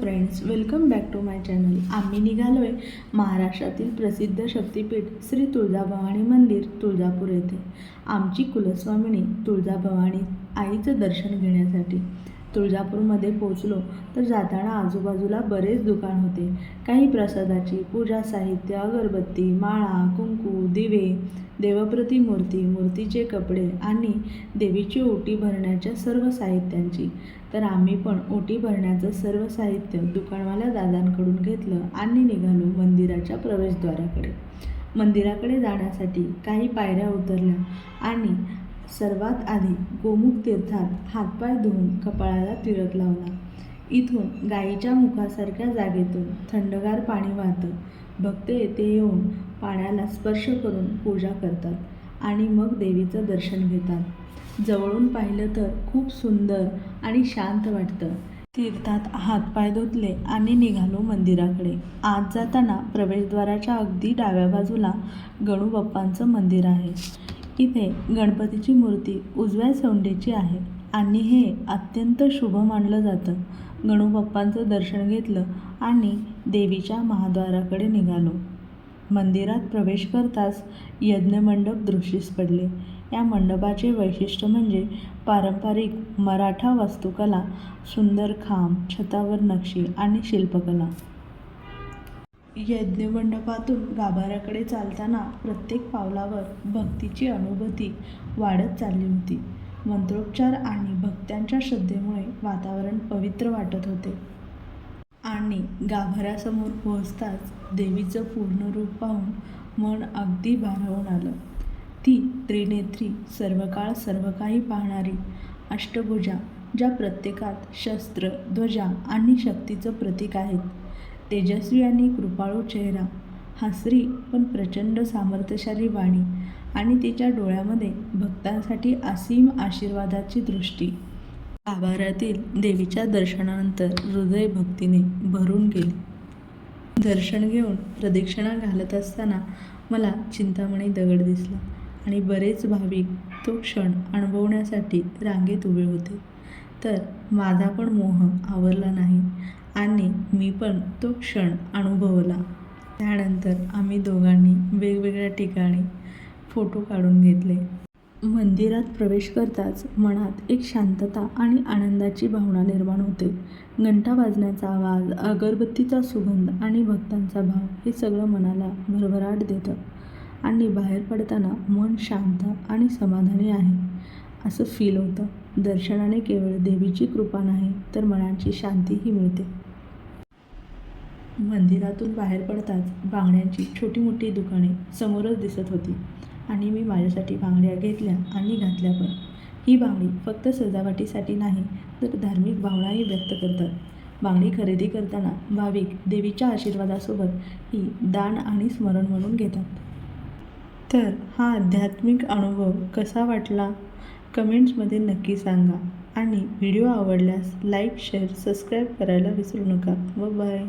Friends welcome back to my channel आम्ही निघालो आहे महाराष्ट्रातील प्रसिद्ध शक्तिपीठ श्री तुळजाभवानी मंदिर तुळजापूर येथे. आमची कुलस्वामिनी तुळजाभवानी आईचं दर्शन घेण्यासाठी. तुळजापूरमध्ये पोचलो तर जाताना आजूबाजूला बरेच दुकान होते. काही प्रसादाची पूजा साहित्य अगरबत्ती माळा कुंकू दिवे देवप्रती मूर्ती मूर्तीचे कपडे आणि देवीची ओटी भरण्याच्या सर्व साहित्यांची. तर आम्ही पण ओटी भरण्याचं सर्व साहित्य दुकानवाल्या दादांकडून घेतलं आणि निघालो मंदिराच्या प्रवेशद्वाराकडे. मंदिराकडे जाण्यासाठी काही पायऱ्या उतरल्या आणि सर्वात आधी गोमुख तीर्थात हातपाय धुवून कपाळाला तिळक लावला. इथून गाईच्या मुखासारख्या जागेतून थंडगार पाणी वाहतं. भक्त येथे येऊन पाण्याला स्पर्श करून पूजा करतात आणि मग देवीचं दर्शन घेतात. जवळून पाहिलं तर खूप सुंदर आणि शांत वाटतं. तीर्थात हातपाय धुतले आणि निघालो मंदिराकडे. आत जाताना प्रवेशद्वाराच्या अगदी डाव्या बाजूला गणू बाप्पांचं मंदिर आहे. इथे गणपतीची मूर्ती उजव्या सोंडीची आहे. आणि हे अत्यंत शुभ मानलं जातं. गणूबाप्पांचं दर्शन घेतलं आणि देवीच्या महाद्वाराकडे निघालो. मंदिरात प्रवेश करताच यज्ञमंडप दृष्टीस पडले. या मंडपाचे वैशिष्ट्य म्हणजे पारंपरिक मराठा वास्तुकला सुंदर खांब छतावर नक्षी आणि शिल्पकला. यज्ञमंडपातून गाभाऱ्याकडे चालताना प्रत्येक पावलावर भक्तीची अनुभूती वाढत चालली होती. मंत्रोच्चार आणि भक्त्यांच्या श्रद्धेमुळे वातावरण पवित्र वाटत होते. आणि गाभाऱ्यासमोर पोहोचताच देवीचं पूर्ण रूप पाहून मन अगदी भारावून आलं. ती त्रिनेत्री सर्व काळ सर्व काही पाहणारी अष्टभुजा ज्या प्रत्येकात शस्त्र ध्वजा आणि शक्तीचं प्रतीक आहेत तेजस्वी आणि कृपाळू चेहरा. हसरी पण प्रचंड सामर्थ्यशाली वाणी आणि तिच्या डोळ्यामध्ये भक्तांसाठी असीम आशीर्वादाची दृष्टी. आभारातील देवीच्या दर्शनानंतर हृदय भक्तीने भरून गेले. दर्शन घेऊन प्रदक्षिणा घालत असताना मला चिंतामणी दगड दिसला आणि बरेच भाविक तो क्षण अनुभवण्यासाठी रांगेत उभे होते. तर माझा पण मोह आवरला नाही. आणि मी पण तो क्षण अनुभवला. त्यानंतर आम्ही दोघांनी वेगवेगळ्या ठिकाणी फोटो काढून घेतले. मंदिरात प्रवेश करताच मनात एक शांतता आणि आनंदाची भावना निर्माण होते. घंटा वाजण्याचा आवाज अगरबत्तीचा सुगंध आणि भक्तांचा भाव हे सगळं मनाला भरभराट देतं. आणि बाहेर पडताना मन शांत आणि समाधानी आहे. असं फील होतं. दर्शनाने केवळ देवीची कृपा नाही तर मनाची शांतीही मिळते. मंदिरातून बाहेर पडताच बांगड्यांची छोटी मोठी दुकाने समोरच दिसत होती. आणि मी माझ्यासाठी बांगड्या घेतल्या आणि घातल्या पण. ही बांगडी फक्त सजावटीसाठी नाही तर धार्मिक भावनाही व्यक्त करतात. बांगडी खरेदी करताना भाविक देवीच्या आशीर्वादासोबत ही दान आणि स्मरण म्हणून घेतात. तर हा आध्यात्मिक अनुभव कसा वाटला? कमेंट्समध्ये नक्की सांगा. आणि व्हिडिओ आवडल्यास लाईक शेअर सबस्क्राईब करायला विसरू नका व बाय.